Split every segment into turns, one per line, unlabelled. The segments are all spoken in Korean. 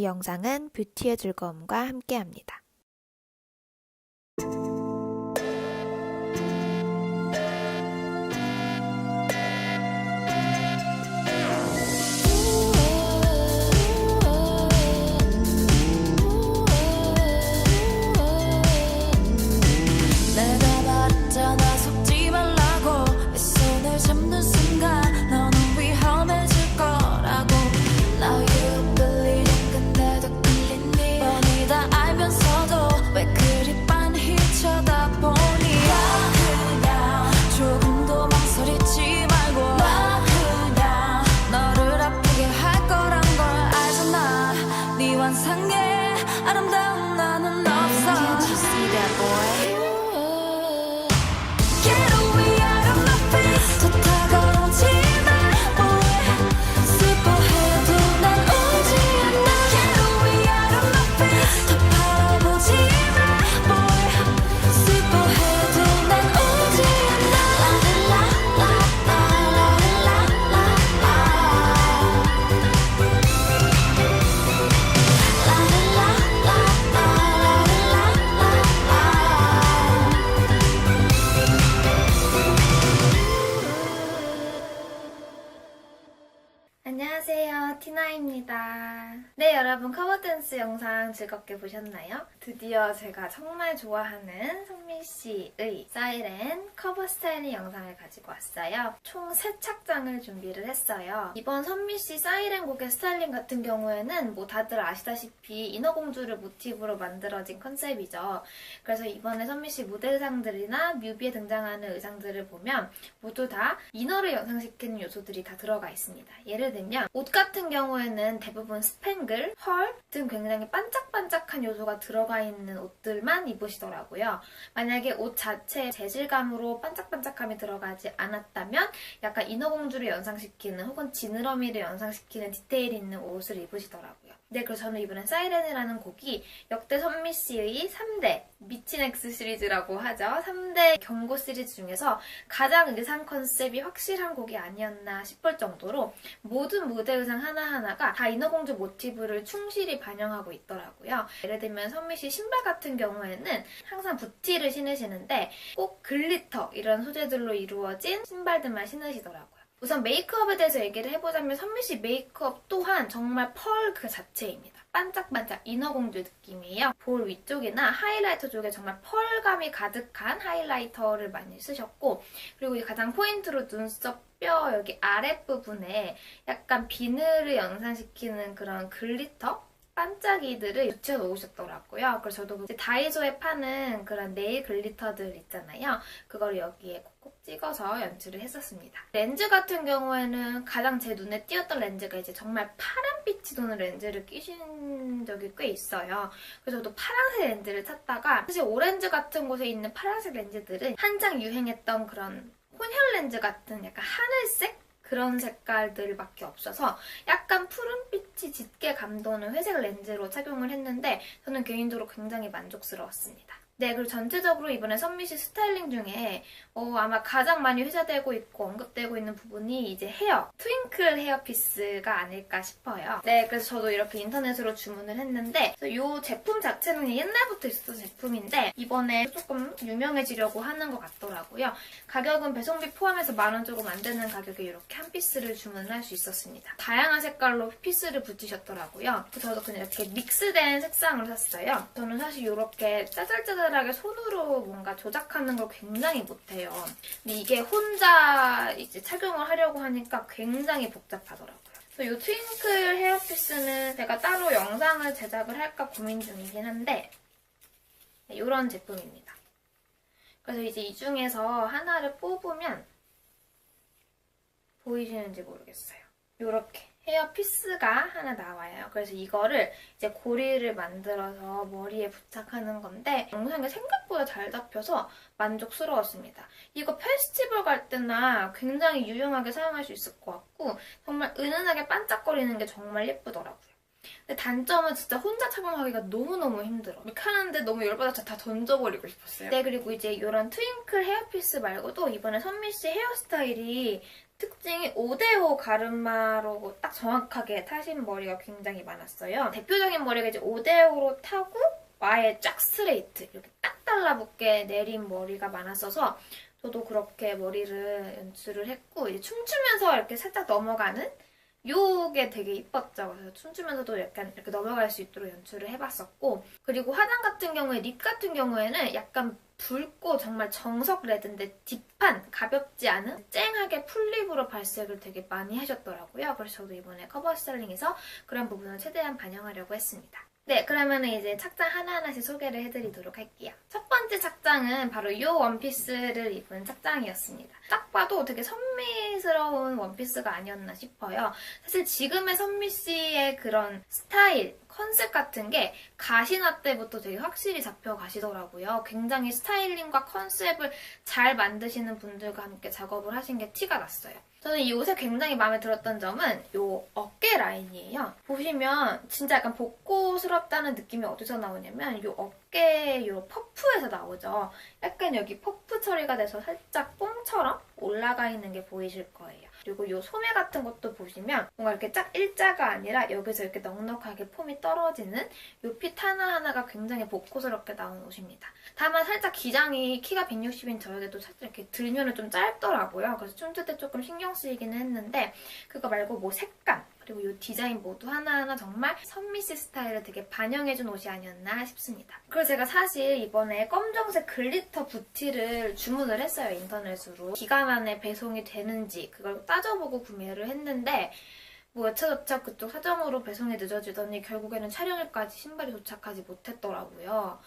이 영상은 뷰티의 즐거움과 함께합니다. 안녕하세요. 티나입니다. 네, 여러분 커버 댄스 영상 즐겁게 보셨나요? 드디어 제가 정말 좋아하는 성민 씨의 사이렌 커버 스타일링 영상을 가지고 왔어요. 총세 착장을 준비를 했어요. 이번 선미 씨 사이렌 곡의 스타일링 같은 경우에는 뭐 다들 아시다시피 인어공주를 모티브로 만들어진 컨셉이죠. 그래서 이번에 선미 씨 무대 의상들이나 뮤비에 등장하는 의상들을 보면 모두 다 인어를 연상시키는 요소들이 다 들어가 있습니다. 예를 들면 옷 같은 경우에는 대부분 스팽글, 펄 등 굉장히 반짝반짝한 요소가 들어가 있는 옷들만 입으시더라고요. 만약에 옷 자체의 재질감으로 반짝반짝함이 들어가지 않았다면 약간 인어공주를 연상시키는 혹은 지느러미를 연상시키는 디테일이 있는 옷을 입으시더라고요. 네, 그래서 저는 이번엔 사이렌이라는 곡이 역대 선미 씨의 3대 미친 엑스 시리즈라고 하죠. 3대 경고 시리즈 중에서 가장 의상 컨셉이 확실한 곡이 아니었나 싶을 정도로 모든 무대 의상 하나하나가 다 인어공주 모티브를 충실히 반영하고 있더라고요. 예를 들면 선미 씨 신발 같은 경우에는 항상 부티를 신으시는데 꼭 글리터 이런 소재들로 이루어진 신발들만 신으시더라고요. 우선 메이크업에 대해서 얘기를 해보자면 선미 씨 메이크업 또한 정말 펄 그 자체입니다. 반짝반짝 인어공주 느낌이에요. 볼 위쪽이나 하이라이터 쪽에 정말 펄감이 가득한 하이라이터를 많이 쓰셨고 그리고 이 가장 포인트로 눈썹 뼈 여기 아랫부분에 약간 비늘을 연상시키는 그런 글리터? 반짝이들을 붙여 놓으셨더라고요. 그래서 저도 이제 다이소에 파는 그런 네일 글리터들 있잖아요. 그걸 여기에 콕콕 찍어서 연출을 했었습니다. 렌즈 같은 경우에는 가장 제 눈에 띄었던 렌즈가 이제 정말 파란빛이 도는 렌즈를 끼신 적이 꽤 있어요. 그래서 저도 파란색 렌즈를 찾다가 사실 오렌지 같은 곳에 있는 파란색 렌즈들은 한창 유행했던 그런 혼혈 렌즈 같은 약간 하늘색? 그런 색깔들밖에 없어서 약간 푸른빛이 짙게 감도는 회색 렌즈로 착용을 했는데 저는 개인적으로 굉장히 만족스러웠습니다. 네, 그리고 전체적으로 이번에 선미 씨 스타일링 중에 어, 아마 가장 많이 회자되고 있고 언급되고 있는 부분이 이제 헤어, 트윙클 헤어피스가 아닐까 싶어요. 네, 그래서 저도 이렇게 인터넷으로 주문을 했는데 이 제품 자체는 옛날부터 있었던 제품인데 이번에 조금 유명해지려고 하는 것 같더라고요. 가격은 배송비 포함해서 만 원 조금 안 되는 가격에 이렇게 한 피스를 주문을 할 수 있었습니다. 다양한 색깔로 피스를 붙이셨더라고요. 저도 그냥 이렇게 믹스된 색상으로 샀어요. 저는 사실 이렇게 짜잘짜잘 하게 손으로 뭔가 조작하는 걸 굉장히 못해요. 근데 이게 혼자 이제 착용을 하려고 하니까 굉장히 복잡하더라고요. 그래서 이 트윙클 헤어피스는 제가 따로 영상을 제작을 할까 고민 중이긴 한데 이런 제품입니다. 그래서 이제 이 중에서 하나를 뽑으면 보이시는지 모르겠어요. 이렇게 헤어 피스가 하나 나와요. 그래서 이거를 이제 고리를 만들어서 머리에 부착하는 건데 영상이 생각보다 잘 잡혀서 만족스러웠습니다. 이거 페스티벌 갈 때나 굉장히 유용하게 사용할 수 있을 것 같고 정말 은은하게 반짝거리는 게 정말 예쁘더라고요. 근데 단점은 진짜 혼자 착용하기가 너무너무 힘들어. 이렇게 하는데 너무 열받아서 다 던져버리고 싶었어요. 네, 그리고 이제 이런 트윙클 헤어피스 말고도 이번에 선미 씨 헤어스타일이 특징이 5대5 가르마로 딱 정확하게 타신 머리가 굉장히 많았어요. 대표적인 머리가 이제 5대5로 타고 아예 쫙 스트레이트 이렇게 딱 달라붙게 내린 머리가 많았어서 저도 그렇게 머리를 연출을 했고 이제 춤추면서 이렇게 살짝 넘어가는 요게 되게 이뻤죠. 그래서 춤추면서도 약간 이렇게 넘어갈 수 있도록 연출을 해봤었고 그리고 화장 같은 경우에 립 같은 경우에는 약간 붉고 정말 정석 레드인데 딥한 가볍지 않은 쨍하게 풀립으로 발색을 되게 많이 하셨더라고요. 그래서 저도 이번에 커버 스타일링에서 그런 부분을 최대한 반영하려고 했습니다. 네, 그러면 이제 착장 하나하나씩 소개를 해드리도록 할게요. 첫 번째 착장은 바로 이 원피스를 입은 착장이었습니다. 딱 봐도 되게 선미스러운 원피스가 아니었나 싶어요. 사실 지금의 선미 씨의 그런 스타일, 컨셉 같은 게 가시나 때부터 되게 확실히 잡혀 가시더라고요. 굉장히 스타일링과 컨셉을 잘 만드시는 분들과 함께 작업을 하신 게 티가 났어요. 저는 이 옷에 굉장히 마음에 들었던 점은 이 어깨 라인이에요. 보시면 진짜 약간 복고스럽다는 느낌이 어디서 나오냐면 이 어깨 이 퍼프에서 나오죠. 약간 여기 퍼프 처리가 돼서 살짝 뽕처럼 올라가 있는 게 보이실 거예요. 그리고 이 소매 같은 것도 보시면 뭔가 이렇게 짝 일자가 아니라 여기서 이렇게 넉넉하게 폼이 떨어지는 이핏 하나하나가 굉장히 복고스럽게 나온 옷입니다. 다만 살짝 기장이 키가 160인 저에게도 살짝 이렇게 들면은 좀 짧더라고요. 그래서 춤출 때 조금 신경 쓰이기는 했는데 그거 말고 뭐 색감 그리고 이 디자인 모두 하나하나 정말 선미씨 스타일을 되게 반영해준 옷이 아니었나 싶습니다. 그리고 제가 사실 이번에 검정색 글리터 부티를 주문을 했어요, 인터넷으로. 기간 안에 배송이 되는지 그걸 따져보고 구매를 했는데 뭐 여차저차 그쪽 사정으로 배송이 늦어지더니 결국에는 촬영일까지 신발이 도착하지 못했더라고요.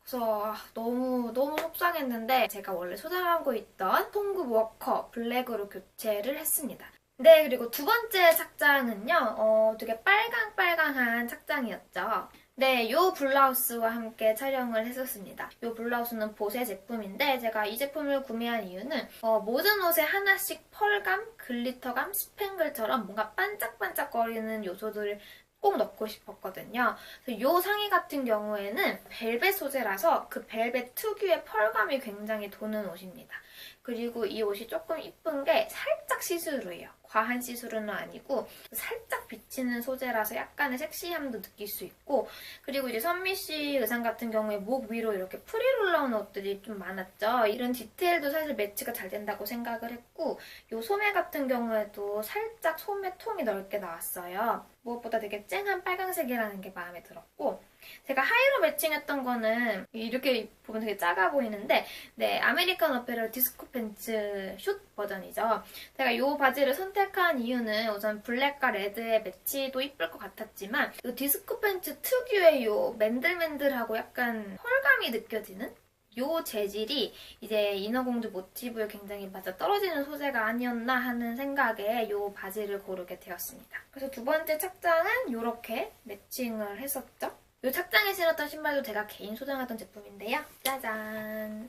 그래서 아, 너무 너무 속상했는데 제가 원래 소장하고 있던 통구 워커 블랙으로 교체를 했습니다. 네, 그리고 두 번째 착장은요, 어, 되게 빨강빨강한 착장이었죠. 네, 요 블라우스와 함께 촬영을 했었습니다. 요 블라우스는 보세 제품인데 제가 이 제품을 구매한 이유는 어, 모든 옷에 하나씩 펄감, 글리터감, 스팽글처럼 뭔가 반짝반짝거리는 요소들을 꼭 넣고 싶었거든요. 요 상의 같은 경우에는 벨벳 소재라서 그 벨벳 특유의 펄감이 굉장히 도는 옷입니다. 그리고 이 옷이 조금 이쁜 게 살짝 시스루예요. 과한 시스루는 아니고 살짝 비치는 소재라서 약간의 섹시함도 느낄 수 있고 그리고 이제 선미 씨 의상 같은 경우에 목 위로 이렇게 프릴 올라오는 옷들이 좀 많았죠. 이런 디테일도 사실 매치가 잘 된다고 생각을 했고 이 소매 같은 경우에도 살짝 소매 통이 넓게 나왔어요. 무엇보다 되게 쨍한 빨강색이라는 게 마음에 들었고 제가 하이로 매칭했던 거는 이렇게 보면 되게 작아 보이는데 네 아메리칸 어페럴 디스코 팬츠 숏 버전이죠. 제가 이 바지를 선택한 이유는 우선 블랙과 레드의 매치도 이쁠 것 같았지만 이 디스코 팬츠 특유의 이 맨들맨들하고 약간 펄감이 느껴지는 요 재질이 이제 인어공주 모티브에 굉장히 맞아 떨어지는 소재가 아니었나 하는 생각에 요 바지를 고르게 되었습니다. 그래서 두 번째 착장은 이렇게 매칭을 했었죠. 이 착장에 신었던 신발도 제가 개인 소장하던 제품인데요. 짜잔.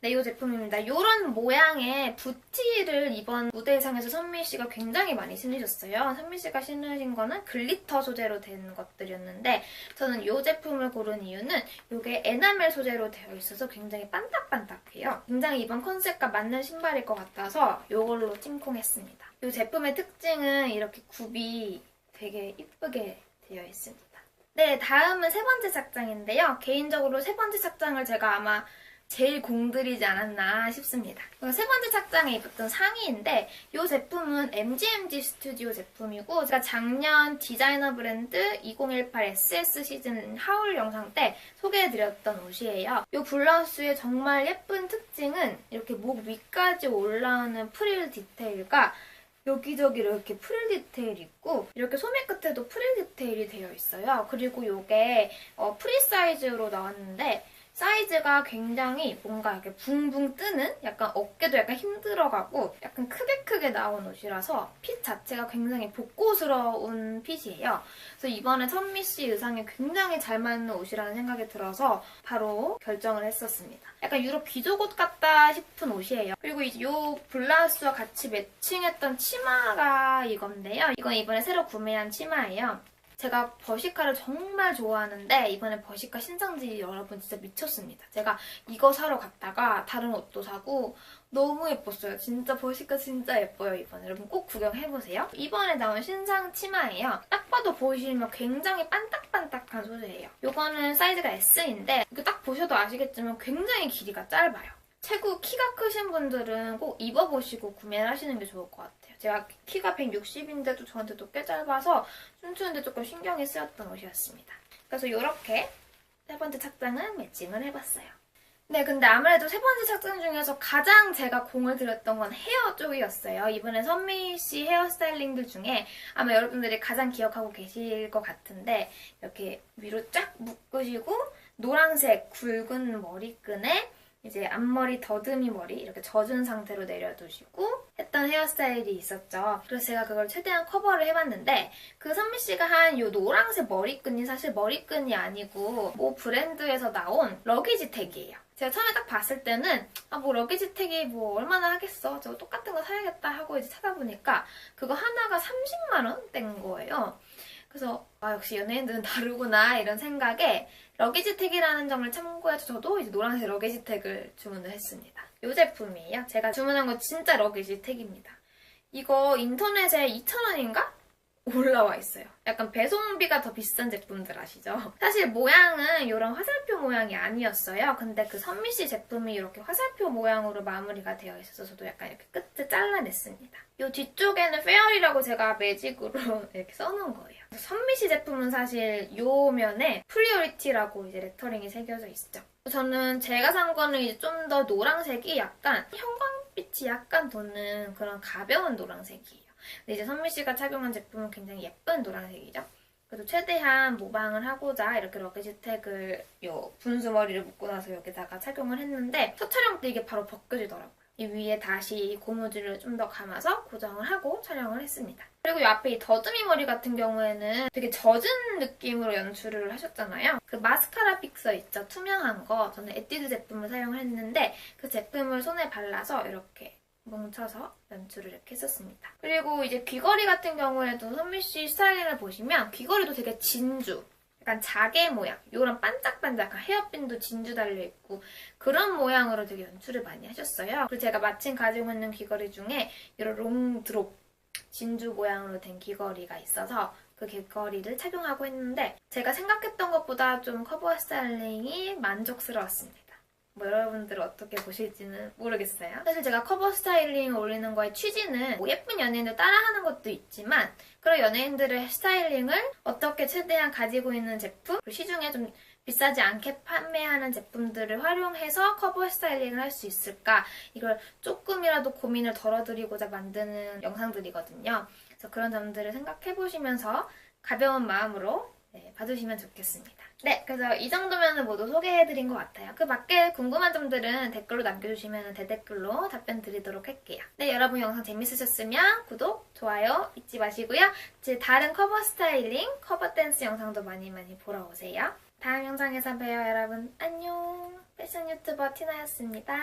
네, 이 제품입니다. 이런 모양의 부티를 이번 무대 의상에서 선미 씨가 굉장히 많이 신으셨어요. 선미 씨가 신으신 거는 글리터 소재로 된 것들이었는데 저는 이 제품을 고른 이유는 이게 에나멜 소재로 되어 있어서 굉장히 반딱반딱해요. 굉장히 이번 컨셉과 맞는 신발일 것 같아서 이걸로 찜콩했습니다. 이 제품의 특징은 이렇게 굽이 되게 이쁘게 되어 있습니다. 네, 다음은 세 번째 착장인데요. 개인적으로 세 번째 착장을 제가 아마 제일 공들이지 않았나 싶습니다. 세 번째 착장에 입었던 상의인데 이 제품은 MGMG 스튜디오 제품이고 제가 작년 디자이너 브랜드 2018 SS 시즌 하울 영상 때 소개해드렸던 옷이에요. 이 블라우스의 정말 예쁜 특징은 이렇게 목 위까지 올라오는 프릴 디테일과 여기저기 이렇게 프릴 디테일이 있고 이렇게 소매 끝에도 프릴 디테일이 되어 있어요. 그리고 이게 어, 프리 사이즈로 나왔는데 사이즈가 굉장히 뭔가 이렇게 붕붕 뜨는 약간 어깨도 약간 힘들어가고 약간 크게 크게 나온 옷이라서 핏 자체가 굉장히 복고스러운 핏이에요. 그래서 이번에 선미 씨 의상에 굉장히 잘 맞는 옷이라는 생각이 들어서 바로 결정을 했었습니다. 약간 유럽 귀족 옷 같다 싶은 옷이에요. 그리고 이 블라우스와 같이 매칭했던 치마가 이건데요. 이건 이번에 새로 구매한 치마예요. 제가 버시카를 정말 좋아하는데 이번에 버시카 신상지 여러분 진짜 미쳤습니다. 제가 이거 사러 갔다가 다른 옷도 사고 너무 예뻤어요. 진짜 버시카 진짜 예뻐요 이번에. 여러분 꼭 구경해보세요. 이번에 나온 신상 치마예요. 딱 봐도 보시면 굉장히 반딱반딱한 소재예요. 이거는 사이즈가 S인데 이거 딱 보셔도 아시겠지만 굉장히 길이가 짧아요. 체구 키가 크신 분들은 꼭 입어보시고 구매를 하시는 게 좋을 것 같아요. 제가 키가 160인데도 저한테도 꽤 짧아서 춤추는데 조금 신경이 쓰였던 옷이었습니다. 그래서 이렇게 세 번째 착장은 매칭을 해봤어요. 네, 근데 아무래도 세 번째 착장 중에서 가장 제가 공을 들였던 건 헤어 쪽이었어요. 이번에 선미 씨 헤어스타일링들 중에 아마 여러분들이 가장 기억하고 계실 것 같은데 이렇게 위로 쫙 묶으시고 노란색 굵은 머리끈에 이제 앞머리 더듬이 머리 이렇게 젖은 상태로 내려두시고 했던 헤어스타일이 있었죠. 그래서 제가 그걸 최대한 커버를 해봤는데 그 선미 씨가 한이 노란색 머리끈이 사실 머리끈이 아니고 모 브랜드에서 나온 러기지 택이에요. 제가 처음에 딱 봤을 때는 아 뭐 러기지 택이 뭐 얼마나 하겠어 저 똑같은 거 사야겠다 하고 이제 찾아보니까 그거 하나가 30만 원대인 거예요. 그래서 아 역시 연예인들은 다르구나 이런 생각에 러기지 택이라는 점을 참고해서 저도 이제 노란색 러기지 택을 주문을 했습니다. 이 제품이에요. 제가 주문한 거 진짜 러기지 택입니다. 이거 인터넷에 2,000원인가? 올라와 있어요. 약간 배송비가 더 비싼 제품들 아시죠? 사실 모양은 이런 화살표 모양이 아니었어요. 근데 그 선미씨 제품이 이렇게 화살표 모양으로 마무리가 되어 있어서 저도 약간 이렇게 끝을 잘라냈습니다. 이 뒤쪽에는 페어리라고 제가 매직으로 이렇게 써놓은 거예요. 선미씨 제품은 사실 이 면에 프리오리티라고 이제 레터링이 새겨져 있죠. 저는 제가 산 거는 이제 좀 더 노란색이 약간 형광빛이 약간 도는 그런 가벼운 노란색이에요. 근데 이제 선미 씨가 착용한 제품은 굉장히 예쁜 노란색이죠. 그래도 최대한 모방을 하고자 이렇게 러기지택을 요 분수 머리를 묶고 나서 여기다가 착용을 했는데 첫 촬영 때 이게 바로 벗겨지더라고요. 이 위에 다시 고무줄을 좀 더 감아서 고정을 하고 촬영을 했습니다. 그리고 이 앞에 이 더듬이 머리 같은 경우에는 되게 젖은 느낌으로 연출을 하셨잖아요. 그 마스카라 픽서 있죠? 투명한 거. 저는 에뛰드 제품을 사용을 했는데 그 제품을 손에 발라서 이렇게 뭉쳐서 연출을 이렇게 했었습니다. 그리고 이제 귀걸이 같은 경우에도 선미 씨 스타일링을 보시면 귀걸이도 되게 진주, 약간 자개 모양, 이런 반짝반짝한 헤어핀도 진주 달려있고 그런 모양으로 되게 연출을 많이 하셨어요. 그리고 제가 마침 가지고 있는 귀걸이 중에 이런 롱드롭 진주 모양으로 된 귀걸이가 있어서 그 귀걸이를 착용하고 했는데 제가 생각했던 것보다 좀 커버 스타일링이 만족스러웠습니다. 뭐 여러분들 어떻게 보실지는 모르겠어요. 사실 제가 커버 스타일링 올리는 거의 취지는 뭐 예쁜 연예인들 따라하는 것도 있지만 그런 연예인들의 스타일링을 어떻게 최대한 가지고 있는 제품 시중에 좀 비싸지 않게 판매하는 제품들을 활용해서 커버 스타일링을 할 수 있을까 이걸 조금이라도 고민을 덜어드리고자 만드는 영상들이거든요. 그래서 그런 점들을 생각해 보시면서 가벼운 마음으로 네, 봐주시면 좋겠습니다. 네, 그래서 이 정도면 모두 소개해드린 것 같아요. 그 밖에 궁금한 점들은 댓글로 남겨주시면 대댓글로 답변 드리도록 할게요. 네, 여러분 영상 재밌으셨으면 구독, 좋아요 잊지 마시고요. 제 다른 커버 스타일링, 커버 댄스 영상도 많이 많이 보러 오세요. 다음 영상에서 봬요, 여러분. 안녕. 패션 유튜버 티나였습니다.